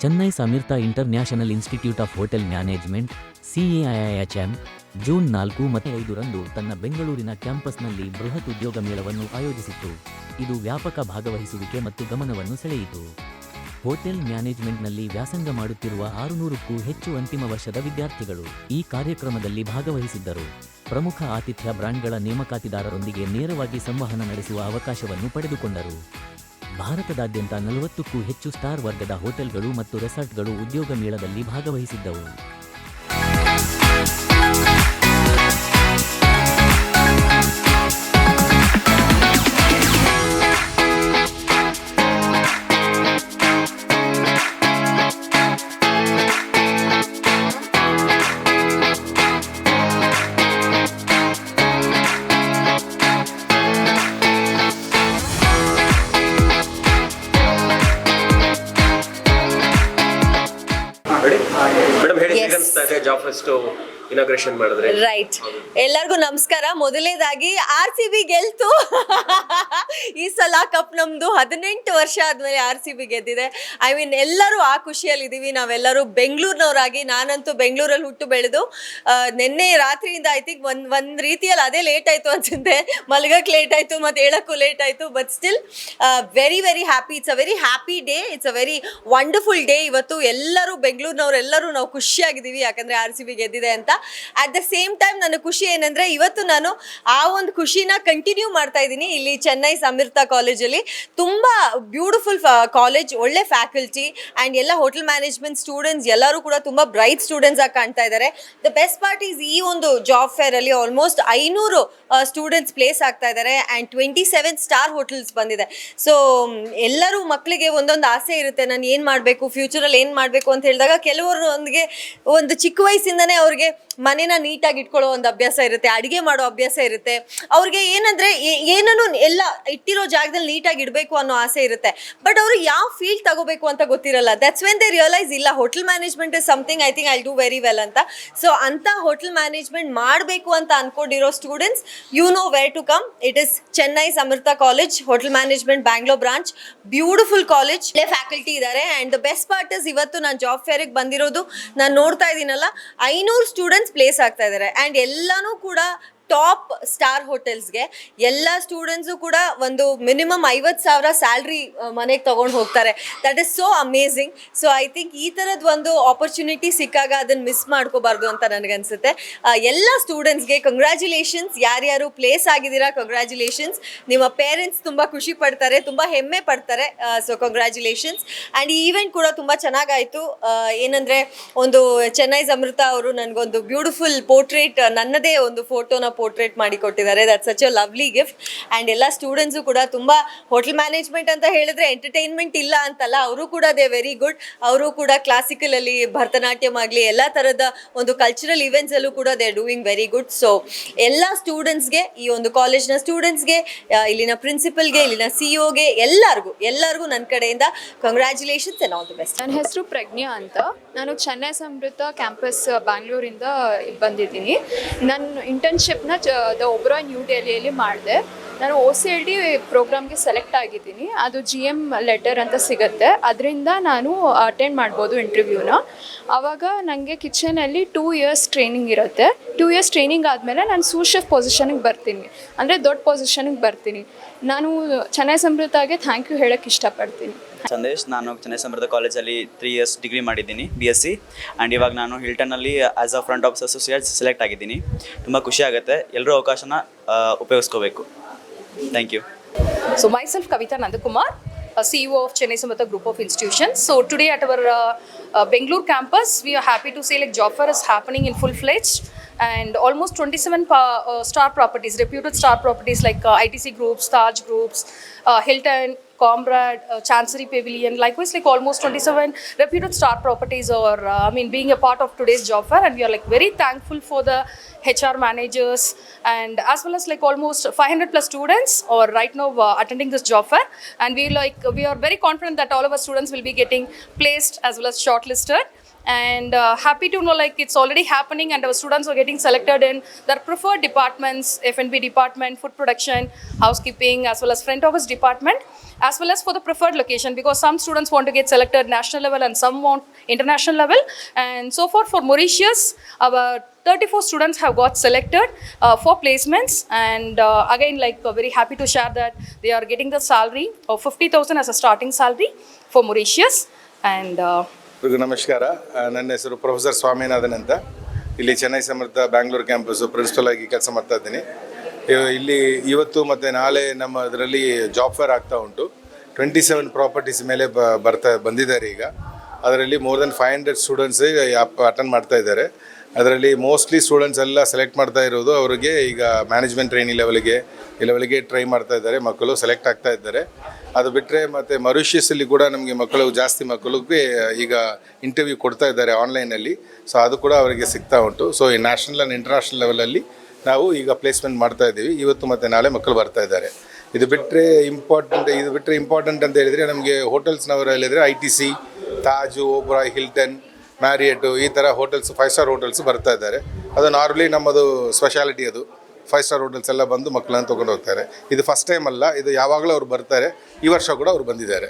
Chennai Samirta international institute of hotel management CAIHM June ನಾಲ್ಕು ಮತ್ತು ಐದರಂದು ತನ್ನ ಬೆಂಗಳೂರಿನ ಕ್ಯಾಂಪಸ್ನಲ್ಲಿ ಬೃಹತ್ ಉದ್ಯೋಗ ಮೇಳವನ್ನು ಆಯೋಜಿಸಿತ್ತು. ಇದು ವ್ಯಾಪಕ ಭಾಗವಹಿಸುವಿಕೆ ಮತ್ತು ಗಮನವನ್ನು ಸೆಳೆಯಿತು. ಹೋಟೆಲ್ ಮ್ಯಾನೇಜ್ಮೆಂಟ್ನಲ್ಲಿ ವ್ಯಾಸಂಗ ಮಾಡುತ್ತಿರುವ ಆರುನೂರಕ್ಕೂ ಹೆಚ್ಚು ಅಂತಿಮ ವರ್ಷದ ವಿದ್ಯಾರ್ಥಿಗಳು ಈ ಕಾರ್ಯಕ್ರಮದಲ್ಲಿ ಭಾಗವಹಿಸಿದ್ದರು. ಪ್ರಮುಖ ಆತಿಥ್ಯ ಬ್ರಾಂಡ್ಗಳ ನೇಮಕಾತಿದಾರರೊಂದಿಗೆ ನೇರವಾಗಿ ಸಂವಹನ ನಡೆಸುವ ಅವಕಾಶವನ್ನು ಪಡೆದುಕೊಂಡರು. ಭಾರತದಾದ್ಯಂತ ನಲವತ್ತಕ್ಕೂ ಹೆಚ್ಚು ಸ್ಟಾರ್ ವರ್ಗದ ಹೋಟೆಲ್ಗಳು ಮತ್ತು ರೆಸಾರ್ಟ್ಗಳು ಉದ್ಯೋಗ ಮೇಳದಲ್ಲಿ ಭಾಗವಹಿಸಿದ್ದವು. ಅನಿಸ್ತಾ ಇದೆ ಜಾಬ್ ಫೆಸ್ಟ್ ಇನಾಗ್ರೇಷನ್ ಮಾಡಿದ್ರೆ? ರೈಟ್ ಎಲ್ಲರಿಗೂ ನಮಸ್ಕಾರ. ಮೊದಲನೇದಾಗಿ ಆರ್ ಸಿ ಬಿ ಗೆಲ್ತು. ಈ ಸಲ ಕಪ್ ನಮ್ದು ಹದಿನೆಂಟು ವರ್ಷ ಆದ್ಮೇಲೆ ಆರ್ ಸಿ ಬಿ ಗೆದ್ದಿದೆ. ಐ ಮೀನ್ ಎಲ್ಲರೂ ಆ ಖುಷಿಯಲ್ಲಿ ಇದೀವಿ ನಾವೆಲ್ಲರೂ ಬೆಂಗಳೂರಿನವರಾಗಿ ನಾನಂತೂ ಬೆಂಗಳೂರಲ್ಲಿ ಹುಟ್ಟು ಬೆಳೆದು ನಿನ್ನೆ ರಾತ್ರಿಯಿಂದ ಐ ಥಿಂಕ್ ಒಂದ್ ಒಂದ್ ರೀತಿಯಲ್ಲಿ ಅದೇ ಲೇಟ್ ಆಯ್ತು ಅನ್ಸುತ್ತೆ. ಮಲ್ಗಕ್ ಲೇಟ್ ಆಯ್ತು, ಮತ್ತೆ ಹೇಳಕ್ಕೂ ಲೇಟ್ ಆಯ್ತು but still very very happy it's a very happy day it's a very wonderful day ಇವತ್ತು ಎಲ್ಲರೂ ಬೆಂಗಳೂರಿನವ್ರು ಎಲ್ಲರೂ ನಾವು ಖುಷಿಯಾಗಿದ್ದೀವಿ. ಯಾಕಂದ್ರೆ ಆರ್ ಸಿ ಬಿ ಗೆದ್ದಿದೆ ಅಂತ. ಅಟ್ ದ ಸೇಮ್ ಟೈಮ್ ನನ್ನ ಖುಷಿ ಏನಂದ್ರೆ ಇವತ್ತು ನಾನು ಆ ಒಂದು ಖುಷಿನ ಕಂಟಿನ್ಯೂ ಮಾಡ್ತಾ ಇದ್ದೀನಿ. ಇಲ್ಲಿ ಚೆನ್ನೈ ಸಮೀರ್ಥ ಕಾಲೇಜಲ್ಲಿ ತುಂಬಾ ಬ್ಯೂಟಿಫುಲ್ ಕಾಲೇಜ್ ಒಳ್ಳೆ ಫ್ಯಾಕಲ್ಟಿ ಆ್ಯಂಡ್ ಎಲ್ಲ ಹೋಟೆಲ್ ಮ್ಯಾನೇಜ್ಮೆಂಟ್ ಸ್ಟೂಡೆಂಟ್ಸ್ ಎಲ್ಲರೂ ಕೂಡ ತುಂಬಾ ಬ್ರೈಟ್ ಸ್ಟೂಡೆಂಟ್ಸ್ ಆಗಿ ಕಾಣ್ತಾ ಇದ್ದಾರೆ. ದ ಬೆಸ್ಟ್ ಪಾರ್ಟ್ ಈಸ್ ಈ ಒಂದು ಜಾಬ್ ಫೇರ್ ಅಲ್ಲಿ ಆಲ್ಮೋಸ್ಟ್ ಐನೂರು ಸ್ಟೂಡೆಂಟ್ಸ್ ಪ್ಲೇಸ್ ಆಗ್ತಾ ಇದ್ದಾರೆ and twenty seven star hotels ಬಂದಿದೆ ಸೊ ಎಲ್ಲರೂ ಮಕ್ಕಳಿಗೆ ಒಂದೊಂದು ಆಸೆ ಇರುತ್ತೆ. ನಾನು ಏನು ಮಾಡಬೇಕು ಫ್ಯೂಚರಲ್ಲಿ ಏನು ಮಾಡಬೇಕು ಅಂತ ಹೇಳಿದಾಗ ಕೆಲವರು ಒಂದಿಗೆ ಒಂದು ಚಿಕ್ಕ ವಯಸ್ಸಿಂದನೇ ಅವ್ರಿಗೆ ಮನೇನ ನೀಟಾಗಿ ಇಟ್ಕೊಳ್ಳೋ ಒಂದು ಅಭ್ಯಾಸ ಇರುತ್ತೆ, ಅಡುಗೆ ಮಾಡೋ ಅಭ್ಯಾಸ ಇರುತ್ತೆ. ಅವ್ರಿಗೆ ಏನಂದ್ರೆ ಏನನ್ನು ಎಲ್ಲ ಇಟ್ಟಿರೋ ಜಾಗದಲ್ಲಿ ನೀಟಾಗಿ ಇಡಬೇಕು ಅನ್ನೋ ಆಸೆ ಇರುತ್ತೆ. ಬಟ್ ಅವರು ಯಾವ ಫೀಲ್ಡ್ ತಗೋಬೇಕು ಅಂತ ಗೊತ್ತಿರಲ್ಲ. ದಟ್ಸ್ ವೆನ್ ದೇ ರಿಯಲೈಸ್ ಇಲ್ಲ hotel management is something I think I do very well ಅಂತ. ಸೊ ಅಂತ ಹೋಟೆಲ್ ಮ್ಯಾನೇಜ್ಮೆಂಟ್ ಮಾಡಬೇಕು ಅಂತ ಅನ್ಕೊಂಡಿರೋ students you know where to come it is Chennai Samrita college hotel management Bangalore branch beautiful college ಇಲ್ಲೇ faculty ಇದ್ದಾರೆ and the best part is ಇವತ್ತು ನಾನು job ಫೇರಿಗೆ ಬಂದಿರೋದು, ನಾನು ನೋಡ್ತಾ ಇದ್ದೀನಲ್ಲ. ಐನೂರು ಸ್ಟೂಡೆಂಟ್ಸ್ ಪ್ಲೇಸ್ ಆಗ್ತಾ ಇದ್ದಾರೆ ಆ್ಯಂಡ್ ಎಲ್ಲನೂ ಕೂಡ ಟಾಪ್ ಸ್ಟಾರ್ ಹೋಟೆಲ್ಸ್ಗೆ ಎಲ್ಲ ಸ್ಟೂಡೆಂಟ್ಸು ಕೂಡ ಒಂದು ಮಿನಿಮಮ್ ಐವತ್ತು ಸಾವಿರ ಸ್ಯಾಲ್ರಿ ಮನೆಗೆ ತೊಗೊಂಡು ಹೋಗ್ತಾರೆ. That is so amazing so I think ಈ ಥರದ್ದು ಒಂದು ಆಪರ್ಚುನಿಟಿ ಸಿಕ್ಕಾಗ ಅದನ್ನು ಮಿಸ್ ಮಾಡ್ಕೋಬಾರ್ದು ಅಂತ ನನಗನ್ಸುತ್ತೆ. ಎಲ್ಲ ಸ್ಟೂಡೆಂಟ್ಸ್ಗೆ ಕಂಗ್ರ್ಯಾಚುಲೇಷನ್ಸ್ ಯಾರ್ಯಾರು ಪ್ಲೇಸ್ ಆಗಿದ್ದೀರಾ ಕಂಗ್ರ್ಯಾಚುಲೇಷನ್ಸ್ ನಿಮ್ಮ ಪೇರೆಂಟ್ಸ್ ತುಂಬ ಖುಷಿ ಪಡ್ತಾರೆ, ತುಂಬ ಹೆಮ್ಮೆ ಪಡ್ತಾರೆ ಸೊ ಕಂಗ್ರ್ಯಾಚುಲೇಷನ್ಸ್ ಆ್ಯಂಡ್ ಈ ಈವೆಂಟ್ ಕೂಡ ತುಂಬ ಚೆನ್ನಾಗಾಯಿತು. ಏನಂದರೆ ಒಂದು ಚೆನ್ನೈ ಸಮೃತ ಅವರು ನನಗೊಂದು ಬ್ಯೂಟಿಫುಲ್ ಪೋರ್ಟ್ರೇಟ್ ನನ್ನದೇ ಒಂದು ಫೋಟೋನ ಪೋರ್ಟ್ರೇಟ್ ಮಾಡಿ ಕೊಟ್ಟಿದ್ದಾರೆ. That such a lovely gift and ಎಲ್ಲ ಸ್ಟೂಡೆಂಟ್ಸು ಕೂಡ ತುಂಬ ಹೋಟೆಲ್ ಮ್ಯಾನೇಜ್ಮೆಂಟ್ ಅಂತ ಹೇಳಿದ್ರೆ ಎಂಟರ್ಟೈನ್ಮೆಂಟ್ ಇಲ್ಲ ಅಂತಲ್ಲ. ಅವರು ಕೂಡ ದೇ ವೆರಿ ಗುಡ್ ಅವರು ಕೂಡ ಕ್ಲಾಸಿಕಲಲ್ಲಿ ಭರತನಾಟ್ಯಂ ಆಗಲಿ, ಎಲ್ಲ ಥರದ ಒಂದು ಕಲ್ಚರಲ್ ಇವೆಂಟ್ಸಲ್ಲೂ ಕೂಡ they are doing very good so ಎಲ್ಲ ಸ್ಟೂಡೆಂಟ್ಸ್ಗೆ ಈ ಒಂದು ಕಾಲೇಜ್ನ ಸ್ಟೂಡೆಂಟ್ಸ್ಗೆ ಇಲ್ಲಿನ ಪ್ರಿನ್ಸಿಪಲ್ಗೆ ಇಲ್ಲಿನ ಸಿ ಒಗೆ ಎಲ್ಲರಿಗೂ ಎಲ್ಲರಿಗೂ ನನ್ನ ಕಡೆಯಿಂದ ಕಂಗ್ರ್ಯಾಚುಲೇಷನ್ಸ್ ಆಲ್ ದಿ ಬೆಸ್ಟ್ ನನ್ನ ಹೆಸರು ಪ್ರಜ್ಞಾ ಅಂತ. ನಾನು ಚೆನ್ನೈ ಸಮೃದ್ಧ ಕ್ಯಾಂಪಸ್ ಬ್ಯಾಂಗ್ಳೂರಿಂದ ಬಂದಿದ್ದೀನಿ. ನನ್ನ ಇಂಟರ್ನ್ಶಿಪ್ನ ಚ ದ ಒಬ್ರಾಯ್ ನ್ಯೂ ಡೆಲ್ಲಿಯಲ್ಲಿ ಮಾಡಿದೆ. ನಾನು ಓ ಸಿ ಎಲ್ ಡಿ ಪ್ರೋಗ್ರಾಮ್ಗೆ ಸೆಲೆಕ್ಟ್ ಆಗಿದ್ದೀನಿ. ಅದು ಜಿ ಎಂ ಲೆಟರ್ ಅಂತ ಸಿಗುತ್ತೆ. ಅದರಿಂದ ನಾನು ಅಟೆಂಡ್ ಮಾಡ್ಬೋದು ಇಂಟರ್ವ್ಯೂನ ಆವಾಗ ನನಗೆ ಕಿಚನಲ್ಲಿ ಟೂ ಇಯರ್ಸ್ ಟ್ರೈನಿಂಗ್ ಇರುತ್ತೆ. ಟೂ ಇಯರ್ಸ್ ಟ್ರೈನಿಂಗ್ ಆದಮೇಲೆ ನಾನು ಸೂಶೆಫ್ ಪೊಸಿಷನಿಗೆ ಬರ್ತೀನಿ. ಅಂದರೆ ದೊಡ್ಡ ಪೊಸಿಷನಿಗೆ ಬರ್ತೀನಿ. ನಾನು, ಚೆನ್ನೈ ಸಮೃದ್ಧಾಗೆ ಥ್ಯಾಂಕ್ ಯು ಹೇಳೋಕ್ಕೆ ಇಷ್ಟಪಡ್ತೀನಿ. ಸಂದೇಶ್ ನಾನು ಚೆನ್ನೈ ಸಮೃದ್ಧ ಕಾಲೇಜಲ್ಲಿ ತ್ರೀ ಇಯರ್ಸ್ ಡಿಗ್ರಿ ಮಾಡಿದ್ದೀನಿ ಬಿ ಎಸ್ ಸಿ ಆ್ಯಂಡ್ ಇವಾಗ ನಾನು ಹಿಲ್ಟನ್ನಲ್ಲಿ as a front office associate select ಆಗಿದ್ದೀನಿ. ತುಂಬ ಖುಷಿ ಆಗುತ್ತೆ. ಎಲ್ಲರೂ ಅವಕಾಶನ ಉಪಯೋಗಿಸ್ಕೋಬೇಕು. Thank you so myself Kavita Nandakumar C E of Chennai Samruddha group of institution so today at our Bengaluru campus we are happy to say like job fair is happening in full fledge and almost twenty seven ಪಾ star properties reputed star properties like I T C groups Taj groups Hilton Comrade, uh, Chancery Pavilion, likewise like almost 27 reputed star properties or uh, I mean being a part of today's job fair. And we are like very thankful for the HR managers and as well as like almost 500 plus students or right now uh, attending this job fair. And we like we are very confident that all of our students will be getting placed as well as shortlisted and uh, happy to know like it's already happening and our students are getting selected in their preferred departments F&B department food production housekeeping as well as front office department as well as for the preferred location because some students want to get selected national level and some want international level. And so far for Mauritius our 34 students have got selected uh, for placements. And uh, again like uh, very happy to share that they are getting the salary of 50000 as a starting salary for Mauritius. And uh, ಎಲ್ರಿಗೂ ನಮಸ್ಕಾರ. ನನ್ನ ಹೆಸರು professor Swaminathan ಅಂತ. ಇಲ್ಲಿ ಚೆನ್ನೈ ಸಮರ್ಥ Bangalore campus principal ಆಗಿ ಕೆಲಸ ಮಾಡ್ತಾ ಇದ್ದೀನಿ. ಇಲ್ಲಿ ಇವತ್ತು ಮತ್ತು ನಾಳೆ ನಮ್ಮ ಅದರಲ್ಲಿ ಜಾಬ್ ಫೇರ್ ಆಗ್ತಾ ಉಂಟು. ಟ್ವೆಂಟಿ ಸೆವೆನ್ ಪ್ರಾಪರ್ಟೀಸ್ ಮೇಲೆ ಬ, ಬರ್ತಾ ಬಂದಿದ್ದಾರೆ ಈಗ. ಅದರಲ್ಲಿ more than five hundred students attend ಮಾಡ್ತಾ ಇದ್ದಾರೆ. ಅದರಲ್ಲಿ ಮೋಸ್ಟ್ಲಿ ಸ್ಟೂಡೆಂಟ್ಸ್ ಎಲ್ಲ ಸೆಲೆಕ್ಟ್ ಮಾಡ್ತಾ ಇರೋದು. ಅವರಿಗೆ ಈಗ ಮ್ಯಾನೇಜ್ಮೆಂಟ್ ಟ್ರೈನಿ ಲೆವೆಲ್ಗೆ ಲೆವೆಲ್ಗೆ ಟ್ರೈ ಮಾಡ್ತಾ ಇದ್ದಾರೆ. ಮಕ್ಕಳು ಸೆಲೆಕ್ಟ್ ಆಗ್ತಾ ಇದ್ದಾರೆ. ಅದು ಬಿಟ್ಟರೆ ಮತ್ತು ಮರುಷ್ಯಸಲ್ಲಿ ಕೂಡ ನಮಗೆ ಮಕ್ಕಳು, ಜಾಸ್ತಿ ಮಕ್ಕಳಿಗೆ ಈಗ ಇಂಟರ್ವ್ಯೂ ಕೊಡ್ತಾ ಇದ್ದಾರೆ ಆನ್ಲೈನಲ್ಲಿ ಸೊ ಅದು ಕೂಡ ಅವರಿಗೆ ಸಿಗ್ತಾ ಉಂಟು. ಸೊ ಈ ನ್ಯಾಷನಲ್ ಆ್ಯಂಡ್ ಇಂಟರ್ನ್ಯಾಷನಲ್ ಲೆವೆಲಲ್ಲಿ ನಾವು ಈಗ ಪ್ಲೇಸ್ಮೆಂಟ್ ಮಾಡ್ತಾ ಇದ್ದೀವಿ. ಇವತ್ತು ಮತ್ತು ನಾಳೆ ಮಕ್ಕಳು ಬರ್ತಾ ಇದ್ದಾರೆ. ಇದು ಬಿಟ್ಟರೆ ಇಂಪಾರ್ಟೆಂಟ್ ಇದು ಬಿಟ್ಟರೆ ಇಂಪಾರ್ಟೆಂಟ್ ಅಂತ ಹೇಳಿದರೆ ನಮಗೆ ಹೋಟೆಲ್ಸ್ನವರು ಹೇಳಿದರೆ I T C Taj Oberoi Hilton Marriott ಈ ಥರ ಹೋಟೆಲ್ಸ್ ಫೈವ್ ಸ್ಟಾರ್ ಹೋಟೆಲ್ಸ್ ಬರ್ತಾ ಇದ್ದಾರೆ. ಅದು ನಾರ್ಮಲಿ ನಮ್ಮದು ಸ್ಪೆಷಾಲಿಟಿ ಅದು. ಫೈವ್ ಸ್ಟಾರ್ ಹೋಟೆಲ್ಸ್ ಎಲ್ಲ ಬಂದು ಮಕ್ಕಳನ್ನು ತೊಗೊಂಡು ಹೋಗ್ತಾರೆ. ಇದು ಫಸ್ಟ್ ಟೈಮ್ ಅಲ್ಲ, ಇದು ಯಾವಾಗಲೂ ಅವ್ರು ಬರ್ತಾರೆ. ಈ ವರ್ಷ ಕೂಡ ಅವ್ರು ಬಂದಿದ್ದಾರೆ.